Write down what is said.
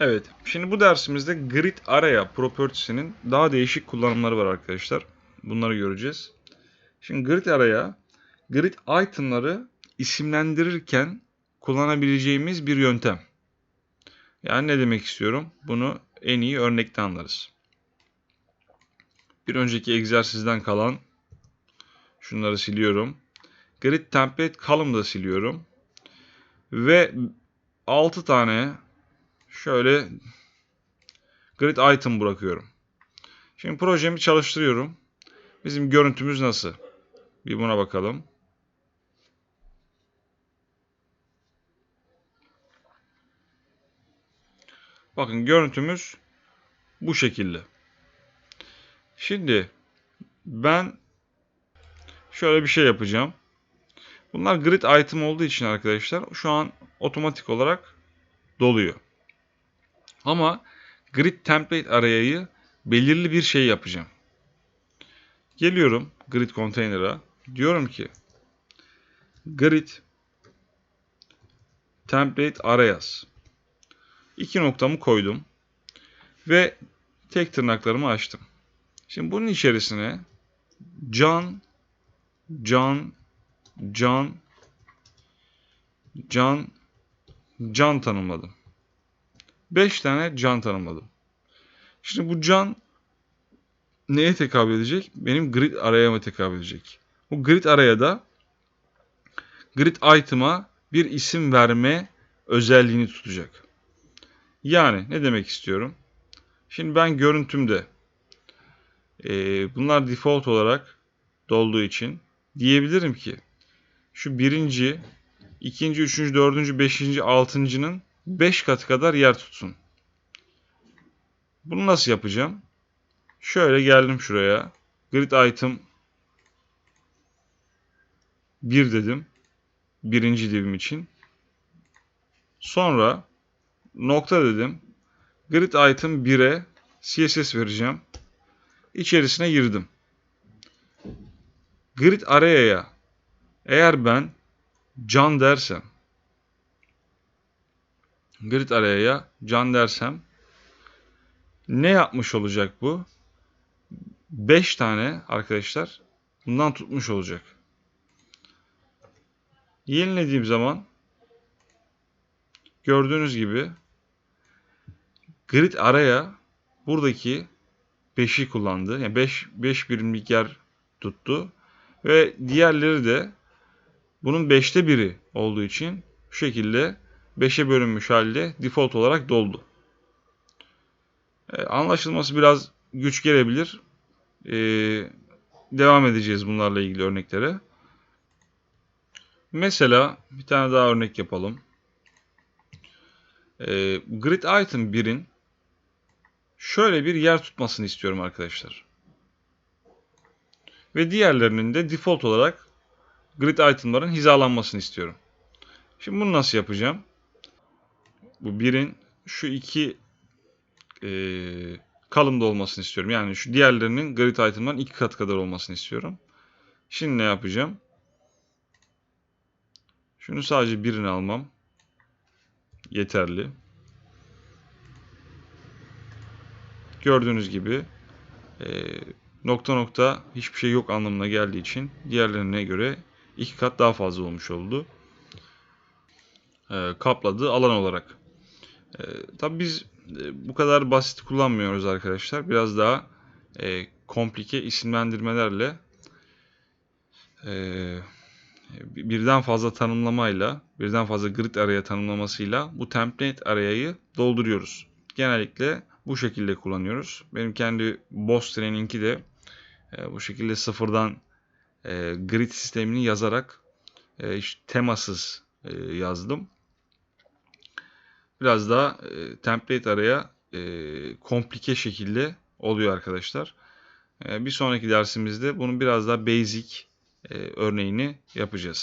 Evet, şimdi bu dersimizde grid araya properties'inin daha değişik kullanımları var arkadaşlar. Bunları göreceğiz. Şimdi grid araya grid item'ları isimlendirirken kullanabileceğimiz bir yöntem. Yani ne demek istiyorum? Bunu en iyi örnekte anlarız. Bir önceki egzersizden kalan şunları siliyorum. Grid template column'da da siliyorum. Ve 6 tane şöyle grid item bırakıyorum. Şimdi projemi çalıştırıyorum. Bizim görüntümüz nasıl? Bir buna bakalım. Bakın görüntümüz bu şekilde. Şimdi ben şöyle bir şey yapacağım. Bunlar grid item olduğu için arkadaşlar şu an otomatik olarak doluyor. Ama grid template arayayı belirli bir şey yapacağım. Geliyorum grid container'a. Diyorum ki grid template arayaz. İki noktamı koydum. Ve tek tırnaklarımı açtım. Şimdi bunun içerisine can, can, can, can, can tanımladım. 5 tane can tanımladım. Şimdi bu can neye tekabül edecek? Benim grid arayama tekabül edecek. Bu grid araya da grid item'a bir isim verme özelliğini tutacak. Yani ne demek istiyorum? Şimdi ben görüntümde e, bunlar default olarak dolduğu için diyebilirim ki şu birinci, ikinci, üçüncü, dördüncü, beşinci, altıncının 5 katı kadar yer tutsun. Bunu nasıl yapacağım? Şöyle geldim şuraya. Grid item 1 dedim. Birinci divim için. Sonra nokta dedim. Grid item 1'e CSS vereceğim. İçerisine girdim. Grid araya'ya eğer ben can dersem grid araya'ya can dersem ne yapmış olacak bu? 5 tane arkadaşlar bundan tutmuş olacak. Yenilediğim zaman gördüğünüz gibi grid araya buradaki 5'i kullandı. Yani 5 5 birimlik yer tuttu ve diğerleri de bunun 5'te biri olduğu için şu şekilde 5'e bölünmüş halde default olarak doldu. Ee, anlaşılması biraz güç gelebilir. Ee, devam edeceğiz bunlarla ilgili örneklere. Mesela bir tane daha örnek yapalım. Ee, grid item 1'in şöyle bir yer tutmasını istiyorum arkadaşlar. Ve diğerlerinin de default olarak grid item'ların hizalanmasını istiyorum. Şimdi bunu nasıl yapacağım? Bu birin şu iki e, kalımda olmasını istiyorum. Yani şu diğerlerinin grid item'dan iki kat kadar olmasını istiyorum. Şimdi ne yapacağım? Şunu sadece birini almam. Yeterli. Gördüğünüz gibi e, nokta nokta hiçbir şey yok anlamına geldiği için diğerlerine göre iki kat daha fazla olmuş oldu. E, kapladığı alan olarak. E, tabii biz e, bu kadar basit kullanmıyoruz arkadaşlar. Biraz daha e, komplike isimlendirmelerle e, birden fazla tanımlamayla, birden fazla grid araya tanımlamasıyla bu template arayayı dolduruyoruz. Genellikle bu şekilde kullanıyoruz. Benim kendi Boss Training'i de e, bu şekilde sıfırdan e, grid sistemini yazarak e, işte temasız e, yazdım. Biraz daha e, template araya e, komplike şekilde oluyor arkadaşlar. E, bir sonraki dersimizde bunun biraz daha basic e, örneğini yapacağız.